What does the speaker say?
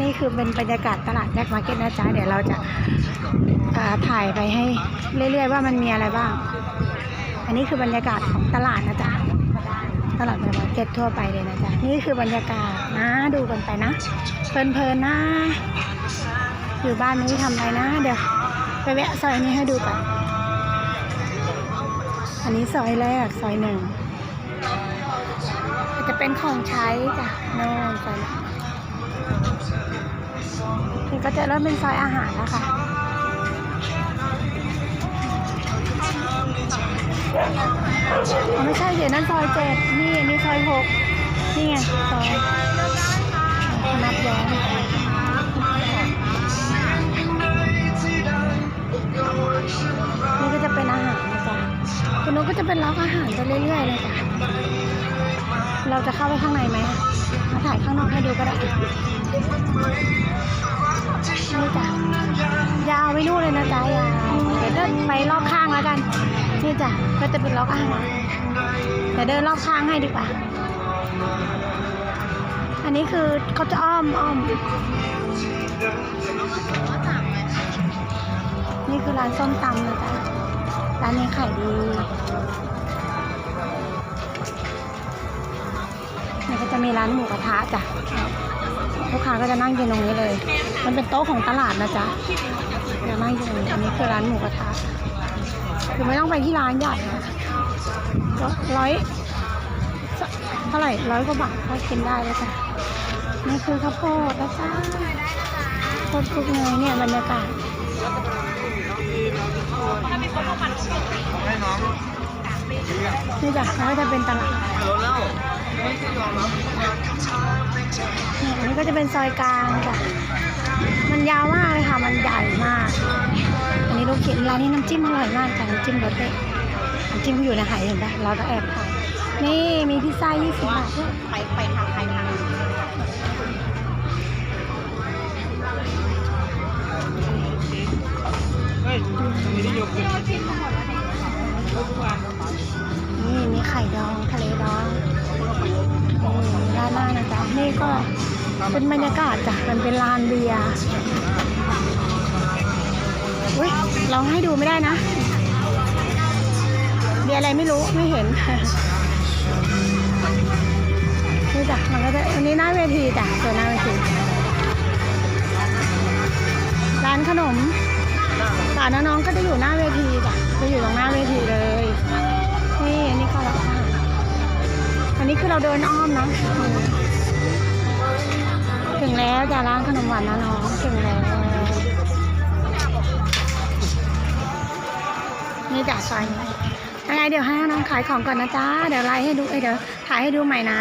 นี่คือเป็นบรรยากาศตลาดแบ็คมาร์เก็ตนะจ๊ะเดี๋ยวเราจะาถ่ายไปให้เรื่อย ๆ ว่ามันมีอะไรบ้าง อันนี้คือบรรยากาศของตลาดนะจ๊ะตลาดแบ็คมาร์เก็ตทั่วไปเลยนะจ๊ะนี่คือบรรยากาศนะดูกันไปนะเพลินๆนะอยู่บ้านไม่ทำอะไรนะ เดี๋ยวไปแวะซอยนี้ให้ดูก่อนอันนี้ซอยแรกซอยหนึ่งจะเป็นของใช้จ้ะโน่นซอย นั้ก็จะเริ่มเป็นซอยอาหารแล้วค่ะไม่ใช่เดี๋ยวนั้นซอยเจ็ดนี่นี่ซอยหกนี่ไงซอยนับย้อนนี่ก็จะเป็นอาหารนะจ๊ะคุณนุ๊กก็จะเป็นร้านอาหารไปเรื่อยๆเลยจ้ะเราจะเข้าไปข้างในไหมมาถ่ายข้างนอกให้ดูก็ได้างแล้วกัน นี่จ้ะ ก็จะเป็นรอบข้างเดี๋ยวเดินรอบข้างให้ดีกว่า อันนี้คือเขาจะอ้อมอ้อม นี่คือร้านส้มตำนะจ๊ะ ร้านนี้ขายดีนี่ก็จะมีร้านหมูกระทะจ้ะ ลูกค้าก็จะนั่งกินตรงนี้เลย มันเป็นโต๊ะของตลาดนะจ๊ะจะนั่งกินตรงนี้อันนี้คือร้านหมูกระทะ คือไม่ต้องไปที่ร้านใหญ่นะร้อยเท่าไหร่ร้อยกว่าบาทก็กินได้เลยจ้ะนี่คือข้าวโพดนะจ๊ะโคตรคุกเนยเนี่ยบรรยากาศนี่จ้ะแล้วก็จะเป็นตลาดนี่ก็จะเป็นซอยกลางจ้ะมันยาวมากเลยค่ะ มันใหญ่มาก ลูกชิ้นร้านนี้น้ำจิ้มอร่อยมากค่ะน้ำจิ้มรสเด็ดน้ำจิ้มอยู่ในไหเห็นปะเราต้องแอบถ่ายนี่มีพิซซ่า20บาทด้วยไปไปทางใครทางเฮ้ยมีนิยมขึ้นนี่มีไข่ดองทะเลดองนี่ร้านหน้านะจ๊ะนี่ก็เป็นบรรยากาศจ้ะมันเป็นลานเบียร์ อุ้ยลองให้ดูไม่ได้นะเบียร์อะไรไม่รู้ไม่เห็นนี่จ้ะมันก็จะอันนี้หน้าเวทีจ้ะตัวหน้าเวทีร้านขนมป่าน้องๆก็จะอยู่หน้าเวทีจ้ะจะอยู่ตรงหน้าเวทีเลยนี่อันนี้ก็รานอาหารอันนี้คือเราเดินอ้อมนะถึงแล้วจ้ะร้านขนมหวานนะน้องถึงแล้ว นี่จ่าซอยนี้ยังไงเดี๋ยวให้น้องขายของก่อนนะจ๊ะ เดี๋ยวไลฟ์ให้ดูเอ้ยเดี๋ยวถ่ายให้ดูใหม่นะ